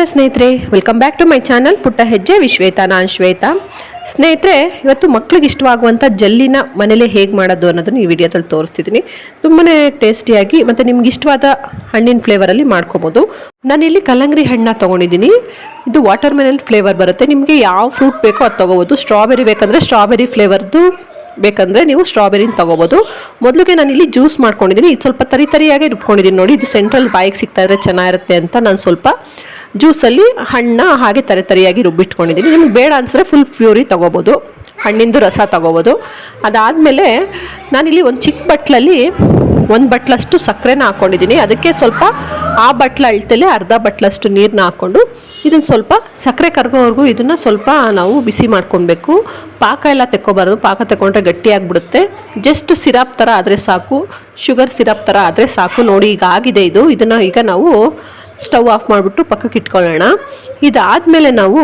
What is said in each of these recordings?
Hello ಸ್ನೇಹಿತರೆ welcome back to my channel ಪುಟ್ಟ ಹೆಜ್ಜೆ ವಿಶ್ವೇತಾ, ನಾನು ಶ್ವೇತಾ. ಸ್ನೇಹಿತರೆ, ಇವತ್ತು ಮಕ್ಳಿಗೆ ಇಷ್ಟವಾಗುವಂಥ ಜಲ್ಲಿನ ಮನೇಲೆ ಹೇಗೆ ಮಾಡೋದು ಅನ್ನೋದನ್ನು ಈ ವಿಡಿಯೋದಲ್ಲಿ ತೋರಿಸ್ತಿದ್ದೀನಿ. ತುಂಬಾ ಟೇಸ್ಟಿಯಾಗಿ ಮತ್ತು ನಿಮ್ಗೆ ಇಷ್ಟವಾದ ಹಣ್ಣಿನ ಫ್ಲೇವರಲ್ಲಿ ಮಾಡ್ಕೊಬೋದು. ನಾನಿಲ್ಲಿ ಕಲ್ಲಂಗಡಿ ಹಣ್ಣನ್ನ ತೊಗೊಂಡಿದ್ದೀನಿ. ಇದು ವಾಟರ್ ಮೆಲನ್ ಫ್ಲೇವರ್ ಬರುತ್ತೆ. ನಿಮಗೆ ಯಾವ ಫ್ರೂಟ್ ಬೇಕೋ ಅದು ತೊಗೋಬೋದು. ಸ್ಟ್ರಾಬೆರಿ ಬೇಕಂದರೆ ಸ್ಟ್ರಾಬೆರಿ ಫ್ಲೇವರ್ದು ಬೇಕಂದರೆ ನೀವು ಸ್ಟ್ರಾಬೆರಿನ ತೊಗೋಬೋದು. ಮೊದಲಿಗೆ ನಾನು ಇಲ್ಲಿ ಜ್ಯೂಸ್ ಮಾಡ್ಕೊಂಡಿದ್ದೀನಿ. ಇದು ಸ್ವಲ್ಪ ತರಿ ತರಿಯಾಗಿ ರುಬ್ಕೊಂಡಿದ್ದೀನಿ ನೋಡಿ. ಇದು ಸೆಂಟ್ರಲ್ ಬಾಯಿಗೆ ಸಿಗ್ತಾ ಇದ್ರೆ ಚೆನ್ನಾಗಿರುತ್ತೆ ಅಂತ ನಾನು ಸ್ವಲ್ಪ ಜ್ಯೂಸಲ್ಲಿ ಹಣ್ಣ ಹಾಗೆ ತರೆ ತರಿಯಾಗಿ ರುಬ್ಬಿಟ್ಕೊಂಡಿದ್ದೀನಿ. ನಿಮ್ಗೆ ಬೇಡ ಅನ್ಸಿದ್ರೆ ಫುಲ್ ಫ್ಯೂರಿ ತೊಗೋಬೋದು. ಹಣ್ಣಿಂದು ರಸ ತೊಗೋಬೋದು. ಅದಾದಮೇಲೆ ನಾನಿಲ್ಲಿ ಒಂದು ಚಿಕ್ಕ ಬಟ್ಲಲ್ಲಿ ಒಂದು ಬಟ್ಲಷ್ಟು ಸಕ್ಕರೆನ ಹಾಕ್ಕೊಂಡಿದ್ದೀನಿ ಅದಕ್ಕೆ ಸ್ವಲ್ಪ ಆ ಬಟ್ಲ ಅಳ್ತಲೆ ಅರ್ಧ ಬಟ್ಲಷ್ಟು ನೀರನ್ನ ಹಾಕ್ಕೊಂಡು ಇದನ್ನು ಸ್ವಲ್ಪ ಸಕ್ಕರೆ ಕರ್ಗೋವರೆಗೂ ಇದನ್ನು ಸ್ವಲ್ಪ ನಾವು ಬಿಸಿ ಮಾಡ್ಕೊಬೇಕು ಪಾಕ ಎಲ್ಲ ತೆಕ್ಕೋಬಾರ್ದು. ಪಾಕ ತಗೊಂಡ್ರೆ ಗಟ್ಟಿಯಾಗಿಬಿಡುತ್ತೆ. ಜಸ್ಟ್ ಸಿರಪ್ ಥರ ಆದರೆ ಸಾಕು. ಶುಗರ್ ಸಿರಪ್ ಥರ ಆದರೆ ಸಾಕು. ನೋಡಿ, ಈಗ ಆಗಿದೆ ಇದು. ಇದನ್ನು ಈಗ ನಾವು ಸ್ಟವ್ ಆಫ್ ಮಾಡಿಬಿಟ್ಟು ಪಕ್ಕಕ್ಕೆ ಇಟ್ಕೊಳ್ಳೋಣ. ಇದಾದಮೇಲೆ ನಾವು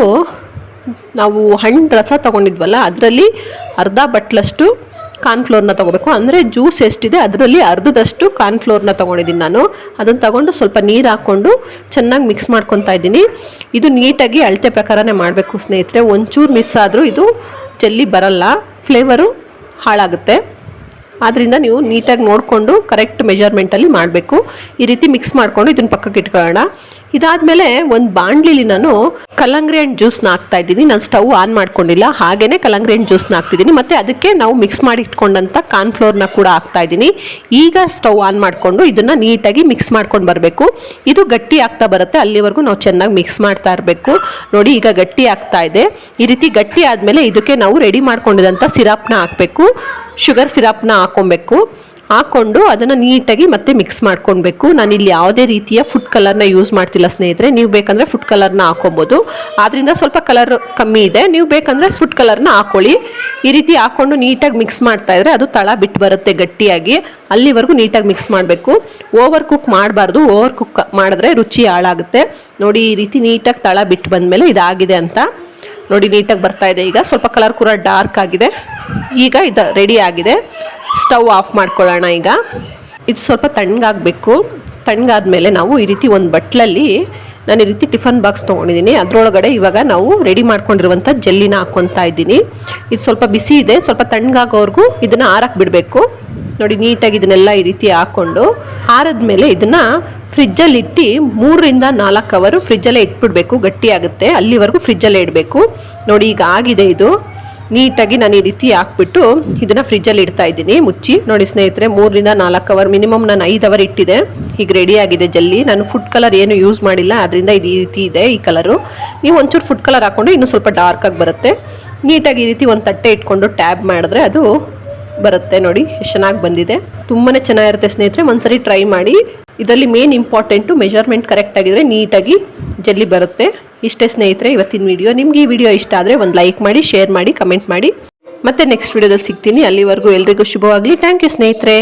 ನಾವು ಹಣ್ಣು ರಸ ತೊಗೊಂಡಿದ್ವಲ್ಲ, ಅದರಲ್ಲಿ ಅರ್ಧ ಬಟ್ಲಷ್ಟು ಕಾರ್ನ್ಫ್ಲೋರ್ನ ತೊಗೋಬೇಕು. ಅಂದರೆ ಜ್ಯೂಸ್ ಎಷ್ಟಿದೆ ಅದರಲ್ಲಿ ಅರ್ಧದಷ್ಟು ಕಾರ್ನ್ಫ್ಲೋರ್ನ ತೊಗೊಂಡಿದ್ದೀನಿ ನಾನು. ಅದನ್ನು ತಗೊಂಡು ಸ್ವಲ್ಪ ನೀರು ಹಾಕ್ಕೊಂಡು ಚೆನ್ನಾಗಿ ಮಿಕ್ಸ್ ಮಾಡ್ಕೊತಾ ಇದ್ದೀನಿ. ಇದು ನೀಟಾಗಿ ಅಳತೆ ಪ್ರಕಾರನೇ ಮಾಡಬೇಕು ಸ್ನೇಹಿತರೆ. ಒಂಚೂರು ಮಿಸ್ ಆದರೂ ಇದು ಚೆಲ್ಲಿ ಬರಲ್ಲ. ಫ್ಲೇವರು ಹಾಳಾಗುತ್ತೆ. ಆದ್ದರಿಂದ ನೀವು ನೀಟಾಗಿ ನೋಡಿಕೊಂಡು ಕರೆಕ್ಟ್ ಮೆಜರ್ಮೆಂಟಲ್ಲಿ ಮಾಡಬೇಕು. ಈ ರೀತಿ ಮಿಕ್ಸ್ ಮಾಡಿಕೊಂಡು ಇದನ್ನು ಪಕ್ಕಕ್ಕೆ ಇಟ್ಕೊಳ್ಳೋಣ. ಇದಾದಮೇಲೆ ಒಂದು ಬಾಣಲಿಲಿ ನಾನು ಕಲ್ಲಂಗಡಿ ಹಣ್ಣು ಜ್ಯೂಸ್ನ ಹಾಕ್ತಾ ಇದ್ದೀನಿ. ನಾನು ಸ್ಟವ್ ಆನ್ ಮಾಡ್ಕೊಂಡಿಲ್ಲ. ಹಾಗೇನೆ ಕಲ್ಲಂಗಡಿ ಹಣ್ಣು ಜ್ಯೂಸ್ನ ಹಾಕ್ತಿದ್ದೀನಿ. ಮತ್ತು ಅದಕ್ಕೆ ನಾವು ಮಿಕ್ಸ್ ಮಾಡಿ ಇಟ್ಕೊಂಡಂಥ ಕಾರ್ನ್ಫ್ಲೋರ್ನ ಕೂಡ ಹಾಕ್ತಾ ಇದ್ದೀನಿ. ಈಗ ಸ್ಟವ್ ಆನ್ ಮಾಡಿಕೊಂಡು ಇದನ್ನು ನೀಟಾಗಿ ಮಿಕ್ಸ್ ಮಾಡ್ಕೊಂಡು ಬರಬೇಕು. ಇದು ಗಟ್ಟಿ ಆಗ್ತಾ ಬರುತ್ತೆ. ಅಲ್ಲಿವರೆಗೂ ನಾವು ಚೆನ್ನಾಗಿ ಮಿಕ್ಸ್ ಮಾಡ್ತಾ ಇರಬೇಕು. ನೋಡಿ ಈಗ ಗಟ್ಟಿ ಆಗ್ತಾ ಇದೆ. ಈ ರೀತಿ ಗಟ್ಟಿ ಆದಮೇಲೆ ಇದಕ್ಕೆ ನಾವು ರೆಡಿ ಮಾಡ್ಕೊಂಡಿದ್ದಂಥ ಸಿರಪ್ನ ಹಾಕಬೇಕು. ಶುಗರ್ ಸಿರಪ್ನ ಹಾಕ್ಕೊಬೇಕು ಹಾಕ್ಕೊಂಡು ಅದನ್ನು ನೀಟಾಗಿ ಮತ್ತೆ ಮಿಕ್ಸ್ ಮಾಡ್ಕೊಳ್ಬೇಕು. ಇಲ್ಲಿ ಯಾವುದೇ ರೀತಿಯ ಫುಡ್ ಕಲರ್ನ ಯೂಸ್ ಮಾಡ್ತಿಲ್ಲ ಸ್ನೇಹಿತರೆ. ನೀವು ಬೇಕಂದರೆ ಫುಡ್ ಕಲರ್ನ ಹಾಕೊಬೋದು. ಆದ್ದರಿಂದ ಸ್ವಲ್ಪ ಕಲರ್ ಕಮ್ಮಿ ಇದೆ. ನೀವು ಬೇಕಂದರೆ ಫುಡ್ ಕಲರ್ನ ಹಾಕ್ಕೊಳ್ಳಿ ಈ ರೀತಿ ಹಾಕ್ಕೊಂಡು ನೀಟಾಗಿ ಮಿಕ್ಸ್ ಮಾಡ್ತಾ ಇದ್ರೆ ಅದು ತಳ ಬಿಟ್ಟು ಬರುತ್ತೆ ಗಟ್ಟಿಯಾಗಿ. ಅಲ್ಲಿವರೆಗೂ ನೀಟಾಗಿ ಮಿಕ್ಸ್ ಮಾಡಬೇಕು. ಓವರ್ ಕುಕ್ ಮಾಡಬಾರ್ದು. ಓವರ್ ಕುಕ್ ಮಾಡಿದ್ರೆ ರುಚಿ ಹಾಳಾಗುತ್ತೆ. ನೋಡಿ ಈ ರೀತಿ ನೀಟಾಗಿ ತಳ ಬಿಟ್ಟು ಬಂದಮೇಲೆ ಇದಾಗಿದೆ ಅಂತ. ನೋಡಿ ನೀಟಾಗಿ ಬರ್ತಾ ಇದೆ. ಈಗ ಸ್ವಲ್ಪ ಕಲರ್ ಕೂಡ ಡಾರ್ಕ್ ಆಗಿದೆ. ಈಗ ಇದು ರೆಡಿ ಆಗಿದೆ. ಸ್ಟವ್ ಆಫ್ ಮಾಡ್ಕೊಳ್ಳೋಣ ಈಗ. ಇದು ಸ್ವಲ್ಪ ತಣ್ಣಗಾಗಬೇಕು. ತಣ್ಣಗಾದ್ಮೇಲೆ ನಾವು ಈ ರೀತಿ ಒಂದು ಬಟ್ಲಲ್ಲಿ ನಾನು ಈ ರೀತಿ ಟಿಫನ್ ಬಾಕ್ಸ್ ತೊಗೊಂಡಿದ್ದೀನಿ. ಅದರೊಳಗಡೆ ಇವಾಗ ನಾವು ರೆಡಿ ಮಾಡ್ಕೊಂಡಿರುವಂಥ ಜಲ್ಲಿನ ಹಾಕ್ಕೊತಾ ಇದ್ದೀನಿ. ಇದು ಸ್ವಲ್ಪ ಬಿಸಿ ಇದೆ. ಸ್ವಲ್ಪ ತಣ್ಣಗಾಗೋವರೆಗೂ ಇದನ್ನು ಆರಕ್ಕೆ ಬಿಡಬೇಕು. ನೋಡಿ, ನೀಟಾಗಿ ಇದನ್ನೆಲ್ಲ ಈ ರೀತಿ ಹಾಕ್ಕೊಂಡು ಹಾರದ್ಮೇಲೆ ಇದನ್ನು ಫ್ರಿಜ್ಜಲ್ಲಿ ಇಟ್ಟು ಮೂರರಿಂದ ನಾಲ್ಕು ಅವರು ಫ್ರಿಜ್ಜಲ್ಲೇ ಇಟ್ಬಿಡ್ಬೇಕು, ಗಟ್ಟಿಯಾಗುತ್ತೆ. ಅಲ್ಲಿವರೆಗೂ ಫ್ರಿಜ್ಜಲ್ಲೇ ಇಡಬೇಕು. ನೋಡಿ, ಈಗ ಆಗಿದೆ ಇದು. ನೀಟಾಗಿ ನಾನು ಈ ರೀತಿ ಹಾಕ್ಬಿಟ್ಟು ಇದನ್ನು ಫ್ರಿಜ್ಜಲ್ಲಿ ಇಡ್ತಾ ಇದ್ದೀನಿ, ಮುಚ್ಚಿ. ನೋಡಿ, ಸ್ನೇಹಿತರೆ, ಮೂರರಿಂದ ನಾಲ್ಕು ಅವರ್ ಮಿನಿಮಮ್ ನಾನು ಐದು ಅವರ್ ಇಟ್ಟಿದೆ. ಈಗ ರೆಡಿ ಆಗಿದೆ ಜಲ್ಲಿ. ನಾನು ಫುಡ್ ಕಲರ್ ಏನು ಯೂಸ್ ಮಾಡಿಲ್ಲ ಅದರಿಂದ ಇದು ಈ ರೀತಿ ಇದೆ, ಈ ಕಲರು ನೀವು ಒಂಚೂರು ಫುಡ್ ಕಲರ್ ಹಾಕ್ಕೊಂಡು ಇನ್ನೂ ಸ್ವಲ್ಪ ಡಾರ್ಕಾಗಿ ಬರುತ್ತೆ. ನೀಟಾಗಿ ಈ ರೀತಿ ಒಂದು ತಟ್ಟೆ ಇಟ್ಕೊಂಡು ಟ್ಯಾಬ್ ಮಾಡಿದ್ರೆ ಅದು ಬರುತ್ತೆ ನೋಡಿ, ಎಷ್ಟು ಚೆನ್ನಾಗಿ ಬಂದಿದೆ. ತುಂಬಾ ಚೆನ್ನಾಗಿರುತ್ತೆ ಸ್ನೇಹಿತರೆ, ಒಂದ್ಸರಿ ಟ್ರೈ ಮಾಡಿ. ಇದರಲ್ಲಿ ಮೇನ್ ಇಂಪಾರ್ಟೆಂಟು ಮೆಜರ್ಮೆಂಟ್ ಕರೆಕ್ಟ್ ಆಗಿದ್ರೆ ನೀಟಾಗಿ ಜಲ್ಲಿ ಬರುತ್ತೆ. ಇಷ್ಟೇ ಸ್ನೇಹಿತರೆ, ಇವತ್ತಿನ ವಿಡಿಯೋ ನಿಮ್ಗೆ ಈ ವಿಡಿಯೋ ಇಷ್ಟ ಆದರೆ ಒಂದು ಲೈಕ್ ಮಾಡಿ ಶೇರ್ ಮಾಡಿ ಕಮೆಂಟ್ ಮಾಡಿ. ಮತ್ತೆ ನೆಕ್ಸ್ಟ್ ವಿಡಿಯೋದಲ್ಲಿ ಸಿಗ್ತೀನಿ. ಅಲ್ಲಿವರೆಗೂ ಎಲ್ರಿಗೂ ಶುಭವಾಗಲಿ. ಥ್ಯಾಂಕ್ ಯು ಸ್ನೇಹಿತರೆ.